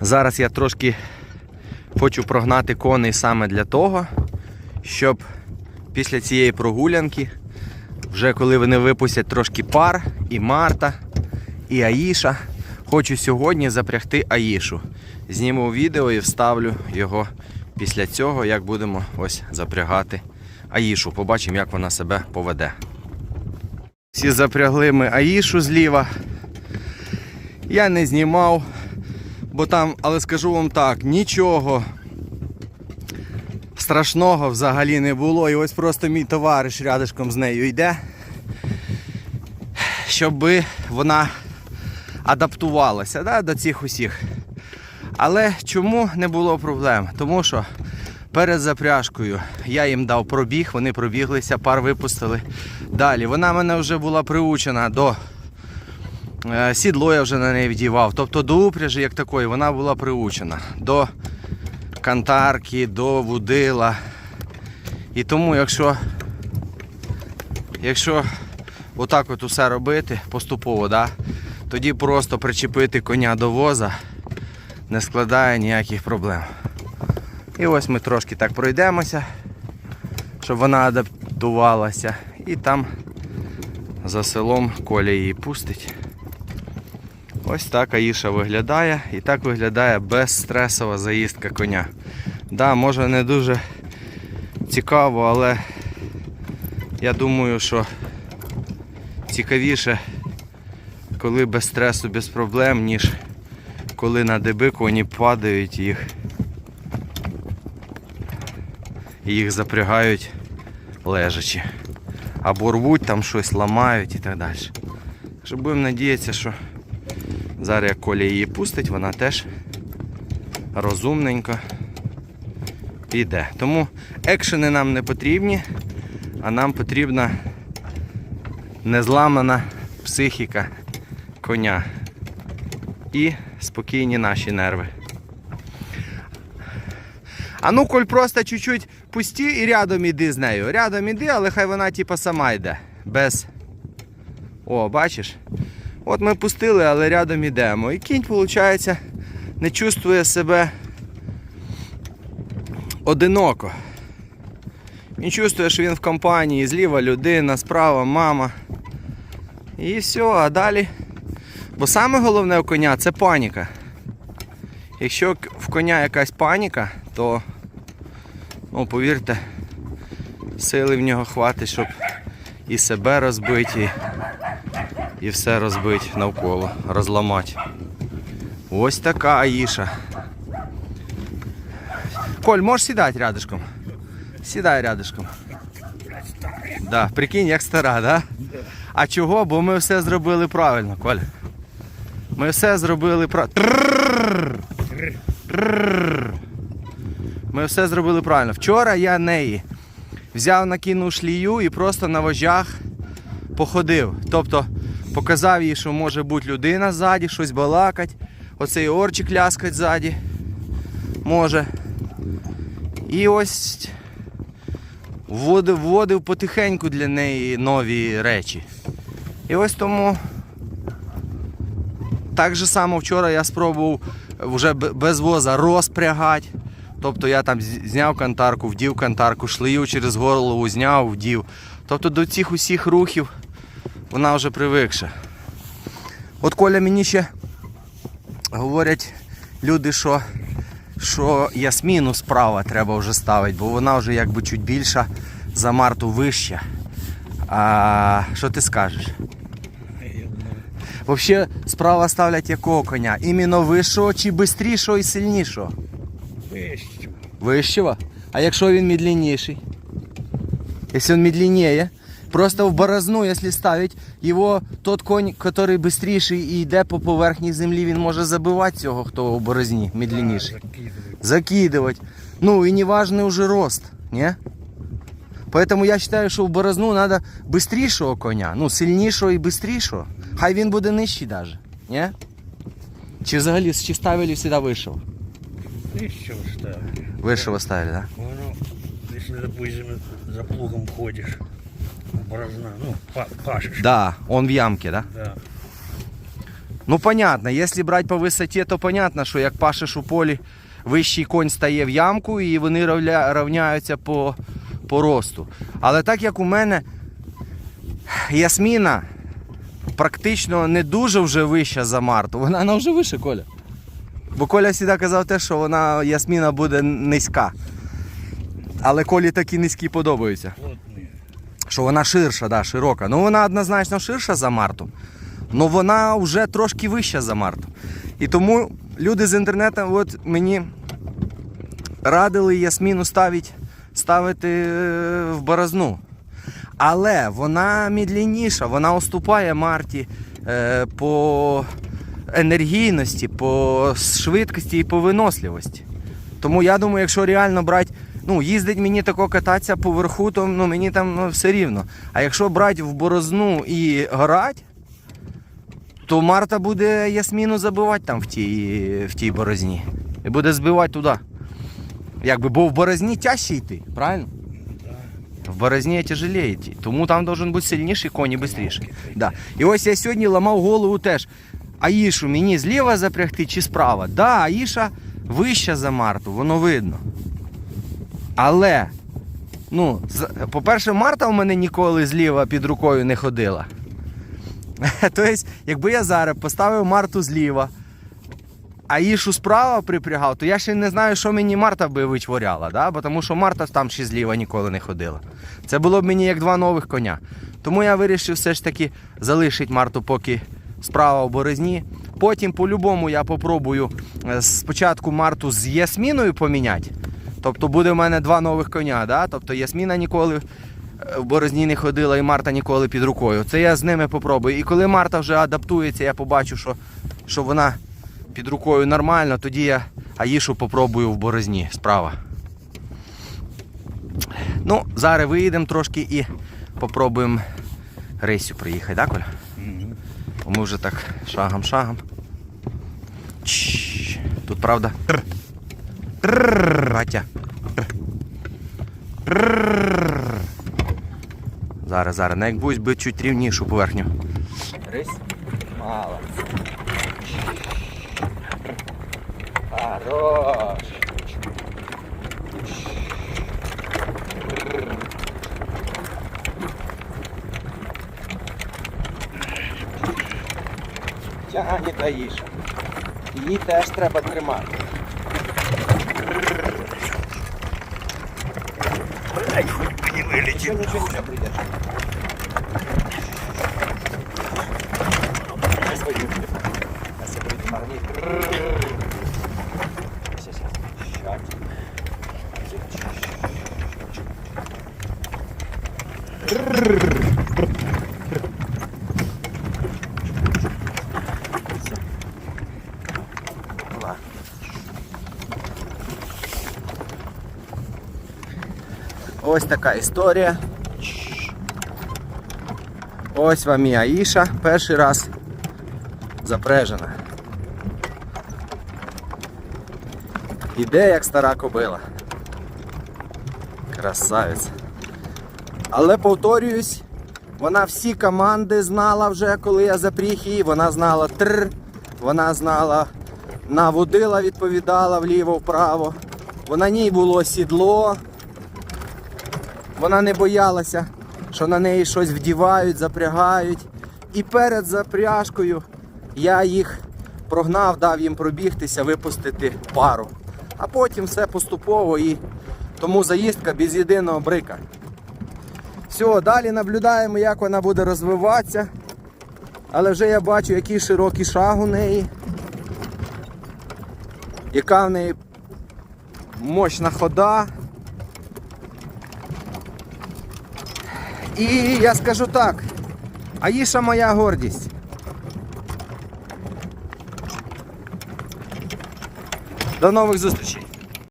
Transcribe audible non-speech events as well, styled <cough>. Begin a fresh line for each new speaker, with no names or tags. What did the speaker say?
Зараз я трошки хочу прогнати коней саме для того, щоб після цієї прогулянки, вже коли вони випустять трошки пар, і Марта, і Аїша, хочу сьогодні запрягти Аїшу. Зніму відео і вставлю його після цього, як будемо ось запрягати Аїшу. Побачимо, як вона себе поведе. Всі запрягли ми Аїшу зліва. Я не знімав, бо там, але скажу вам так, нічого страшного взагалі не було. І ось просто мій товариш рядышком з нею йде, щоб вона адаптувалася да, до цих усіх. Але чому не було проблем? Тому що перед запряжкою я їм дав пробіг, вони пробіглися, пар випустили. Далі вона мене вже була приучена до сідло я вже на неї вдівав. Тобто до упряжі як такої вона була приучена. До кантарки, до вудила. І тому, якщо, якщо отак от усе робити поступово, да, тоді просто причепити коня до воза не складає ніяких проблем. І ось ми трошки так пройдемося, щоб вона адаптувалася. І там за селом Коля її пустить. Ось так Аїша виглядає і так виглядає безстресова заїздка коня. Да, може не дуже цікаво, але я думаю, що цікавіше, коли без стресу, без проблем, ніж коли на деби коні падають їх. І їх запрягають лежачи. Або рвуть там щось, ламають і так далі. Будемо надіятися, що зараз як Коля її пустить, вона теж розумненько піде. Тому екшени нам не потрібні, а нам потрібна незламана психіка коня і спокійні наші нерви. А ну, Коль, просто чуть-чуть пусті і рядом іди з нею. Рядом іди, але хай вона типа сама йде. Без. О, бачиш? От ми пустили, але рядом ідемо. І кінь, виходить, не чувствує себе одиноко. Він чувствує, що він в компанії, зліва людина, справа мама. І все, а далі. Бо саме головне у коня це паніка. Якщо в коня якась паніка, то, ну, повірте, сили в нього хватить, щоб і себе розбити, і, і все розбити навколо, розламати. Ось така Аїша. Коль, можеш сідати рядышком? Сідай рядышком. Да, прикинь, як стара, да? А чого? Бо ми все зробили правильно, Коля. Ми все зробили правильно. Ми все зробили правильно. Вчора я неї взяв накинув шлію і просто на вожжах походив. Тобто показав їй, що може бути людина ззаді, щось балакать, оцей орчик ляскать ззаді. Може. І ось вводив, вводив потихеньку для неї нові речі. І ось тому так же само вчора я спробував вже без воза розпрягати. Тобто я там зняв кантарку, вдів кантарку, шлею через голову зняв, вдів. Тобто до цих усіх рухів вона вже привикша. От Коля мені ще говорять люди, що, що ясміну справа треба вже ставити, бо вона вже якби чуть більша за Марту вища. А що ти скажеш? Взагалі, справа ставлять якого коня? Іменно вищого чи бистрішого і сильнішого?
Вещу.
Вищего? А якщо він медленніший? Якщо він медленнее, просто в борозну, якщо ставить його тот конь, який бистріший і йде по поверхні землі, він може забивати цього, хто в борозні, медленніший.
Закидывать.
Закидывать. Ну и не важный уже рост, не? Поэтому я вважаю, що в борозну треба бистрішого коня, ну сильнішого і бистрішого. Хай він буде нижчий даже, не? Чи взагалі чи ставили сюди вищого?
Вещу ставили.
Вищого ставили, так? Да?
Ну, если, допустим, за плугом ходишь, борозна, ну, пашешь.
Да, он в ямке, да?
Да.
Ну, понятно, якщо брати по висоті, то понятно, що як пашеш у полі, вищий конь стає в ямку і вони равля- равняються по, по росту. Але так як у мене ясміна практично не дуже вже вища за Марту, вона, вона вже вище, Коля. Бо Коля завжди казав те, що вона ясміна буде низька. Але Колі такі низькі подобаються. Що вона ширша, да, широка. Ну вона однозначно ширша за Марту. але вона вже трошки вища за Марту. І тому люди з інтернету от мені радили ясміну ставити, ставити е, в борозну. Але вона медленніша, вона уступає Марті е, по енергійності, по швидкості і по виносливості. Тому я думаю, якщо реально брати, ну, їздить мені тако кататися по верху, то ну, мені там ну, все рівно. А якщо брати в борозну і грати, то Марта буде ясміну забивати там в тій, в тій борозні. І буде збивати туди. Якби, бо в борозні тяжче йти, правильно? В борозні тяжелее йти. Тому там должен бути сильніший конь і швидший. Да. І ось я сьогодні ламав голову теж. Аїшу мені зліва запрягти чи справа? Да, Аїша вища за Марту, воно видно. Але, ну, по-перше, Марта у мене ніколи зліва під рукою не ходила. <laughs> Тобто, якби я зараз поставив Марту зліва, а Ішу справа припрягав, то я ще не знаю, що мені Марта би витворяла, да? бо тому що Марта там ще зліва ніколи не ходила. Це було б мені як два нових коня. Тому я вирішив все ж таки залишити Марту поки справа в борозні. Потім, по-любому, я попробую е, спочатку Марту з Ясміною поміняти. Тобто буде в мене два нових коня. Да? Тобто Ясміна ніколи е, в борозні не ходила і Марта ніколи під рукою. Це я з ними попробую. І коли Марта вже адаптується, я побачу, що, що вона під рукою нормально, тоді я Аїшу попробую в борозні справа. Ну, зараз виїдемо трошки і попробуємо рейсю приїхати, так, Коля? Бо ми вже так шагом-шагом. Тут правда. Тр. Зараз, зараз. На якусь би чуть рівнішу поверхню. Рись. Мало. Хорош. Тягне Таїша. Її теж треба тримати.
Не вылетит.
Нічого, нічого, нічого прийдеш. Сейчас я буду магнит. Сейчас, Ось така історія. Ось вам і Аїша. Перший раз запряжена. Іде як стара кобила. Красавець. Але повторююсь, вона всі команди знала вже, коли я запріг її. Вона знала тр, вона знала наводила, відповідала вліво-вправо. Вона ній було сідло. Вона не боялася, що на неї щось вдівають, запрягають. І перед запряжкою я їх прогнав, дав їм пробігтися, випустити пару. А потім все поступово і тому заїздка без єдиного брика. Все, далі наблюдаємо, як вона буде розвиватися. Але вже я бачу, який широкий шаг у неї. Яка в неї мощна хода. І я скажу так, Аїша моя гордість. До нових зустрічей.